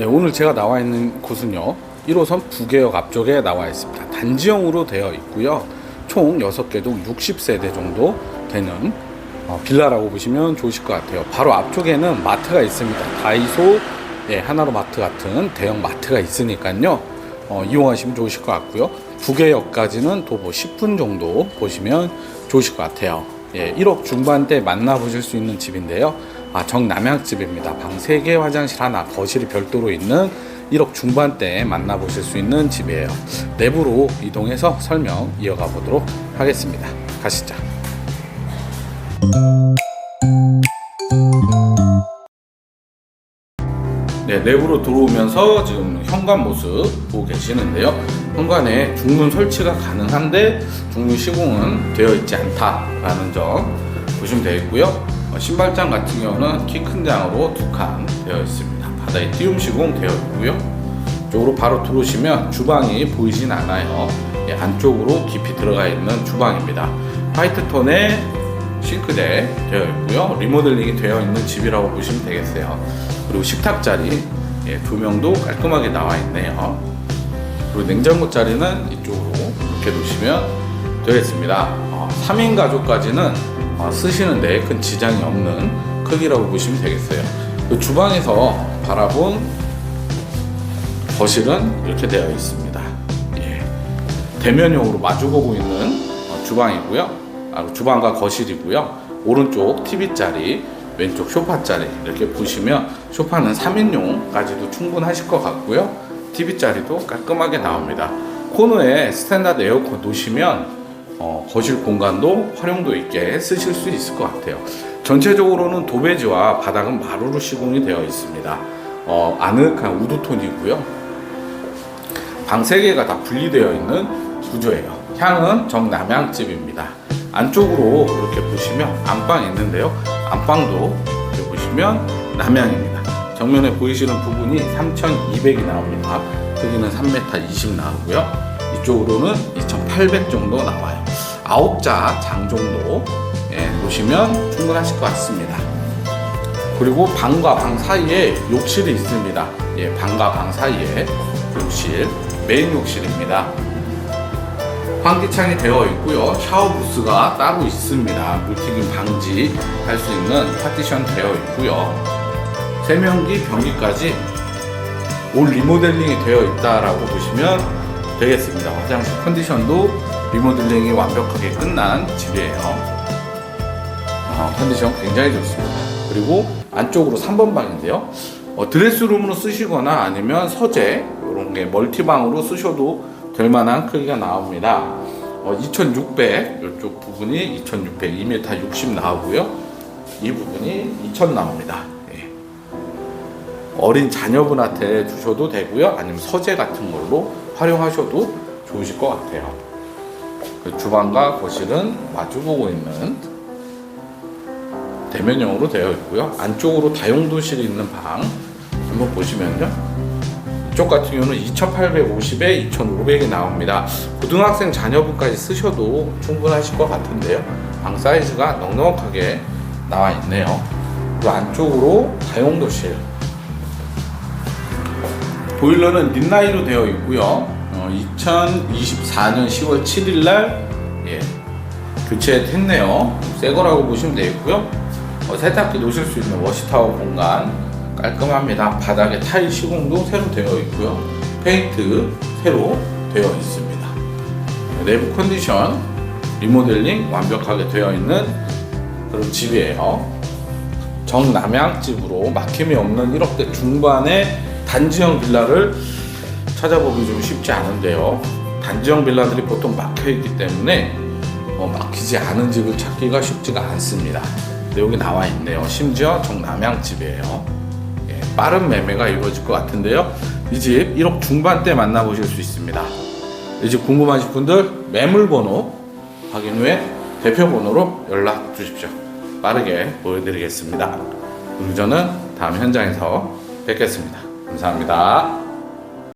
네, 오늘 제가 나와 있는 곳은요. 1호선 부계역 앞쪽에 나와 있습니다. 단지형으로 되어 있고요. 총 6개동 60세대 정도 되는 어, 빌라라고 보시면 좋으실 것 같아요. 바로 앞쪽에는 마트가 있습니다. 다이소, 예, 하나로 마트 같은 대형 마트가 있으니까요. 어, 이용하시면 좋으실 것 같고요. 부계역까지는 도보 10분 정도 보시면 좋으실 것 같아요. 예, 1억 중반대 만나보실 수 있는 집인데요. 아, 정남향집입니다. 방 3개, 화장실 하나, 거실이 별도로 있는 1억 중반대에 만나보실 수 있는 집이에요. 내부로 이동해서 설명 이어가 보도록 하겠습니다. 가시죠. 네, 내부로 들어오면서 지금 현관 모습 보고 계시는데요. 현관에 중문 설치가 가능한데 중문 시공은 되어 있지 않다라는 점 보시면 되겠고요. 어, 신발장 같은 경우는 키 큰 장으로 두 칸 되어 있습니다. 바닥에 띄움 시공 되어 있고요. 쪽으로 바로 들어오시면 주방이 보이진 않아요. 예, 안쪽으로 깊이 들어가 있는 주방입니다. 화이트 톤의 싱크대 되어 있고요. 리모델링이 되어 있는 집이라고 보시면 되겠어요. 그리고 식탁 자리 예, 조명도 깔끔하게 나와 있네요. 그리고 냉장고 자리는 이쪽으로 이렇게 놓으시면 되겠습니다. 어, 3인 가족까지는 어, 쓰시는데 큰 지장이 없는 크기라고 보시면 되겠어요. 그 주방에서 바라본 거실은 이렇게 되어 있습니다. 예. 대면형으로 마주보고 있는 어, 주방이고요. 아, 주방과 거실이고요. 오른쪽 TV 자리, 왼쪽 소파 자리 이렇게 보시면 소파는 3인용까지도 충분하실 것 같고요. TV 자리도 깔끔하게 나옵니다. 코너에 스탠다드 에어컨 놓으시면 어, 거실 공간도 활용도 있게 쓰실 수 있을 것 같아요. 전체적으로는 도배지와 바닥은 마루로 시공이 되어 있습니다. 어, 아늑한 우드톤이고요. 방 3개가 다 분리되어 있는 구조예요. 향은 정남향집입니다. 안쪽으로 이렇게 보시면 안방이 있는데요. 안방도 이렇게 보시면 남향입니다. 정면에 보이시는 부분이 3,200이 나옵니다. 크기는 3m 20 나오고요. 이쪽으로는 2,800 정도 나와요. 9자 장 정도 예, 놓으시면 충분하실 것 같습니다. 그리고 방과 방 사이에 욕실이 있습니다. 예, 방과 방 사이에 욕실, 메인 욕실입니다. 환기창이 되어 있고요. 샤워 부스가 따로 있습니다. 물튀김 방지 할 수 있는 파티션 되어 있고요. 세면기, 변기까지 올 리모델링이 되어 있다라고 보시면 되겠습니다. 화장실 컨디션도 리모델링이 완벽하게 끝난 집이에요. 아, 컨디션 굉장히 좋습니다. 그리고 안쪽으로 3번 방인데요. 어, 드레스룸으로 쓰시거나 아니면 서재 이런 게 멀티방으로 쓰셔도 될 만한 크기가 나옵니다. 어, 2600 이쪽 부분이 2600 2m 60 나오고요. 이 부분이 2000 나옵니다. 예. 어린 자녀분한테 주셔도 되고요. 아니면 서재 같은 걸로 활용하셔도 좋으실 것 같아요. 그 주방과 거실은 마주보고 있는 대면형으로 되어 있고요. 안쪽으로 다용도실이 있는 방 한번 보시면요. 이쪽 같은 경우는 2,850에 2,500이 나옵니다. 고등학생 자녀분까지 쓰셔도 충분하실 것 같은데요. 방 사이즈가 넉넉하게 나와 있네요. 그리고 안쪽으로 다용도실. 보일러는 린라이로 되어 있고요. 어, 2024년 10월 7일 날 예, 교체했네요. 새 거라고 보시면 되겠고요. 어, 세탁기 놓으실 수 있는 워시타워 공간 깔끔합니다. 바닥에 타일 시공도 새로 되어 있고요. 페인트 새로 되어 있습니다. 내부 컨디션 리모델링 완벽하게 되어 있는 그런 집이에요. 정남향집으로 막힘이 없는 1억대 중반의 단지형 빌라를 찾아보기 좀 쉽지 않은데요. 단지형 빌라들이 보통 막혀 있기 때문에 어, 막히지 않은 집을 찾기가 쉽지가 않습니다. 근데 여기 나와 있네요. 심지어 정남향 집이에요. 예, 빠른 매매가 이루어질 것 같은데요. 이 집 1억 중반대 만나보실 수 있습니다. 이 집 궁금하신 분들 매물 번호 확인 후에 대표 번호로 연락 주십시오. 빠르게 보여드리겠습니다. 그럼 저는 다음 현장에서 뵙겠습니다. 감사합니다.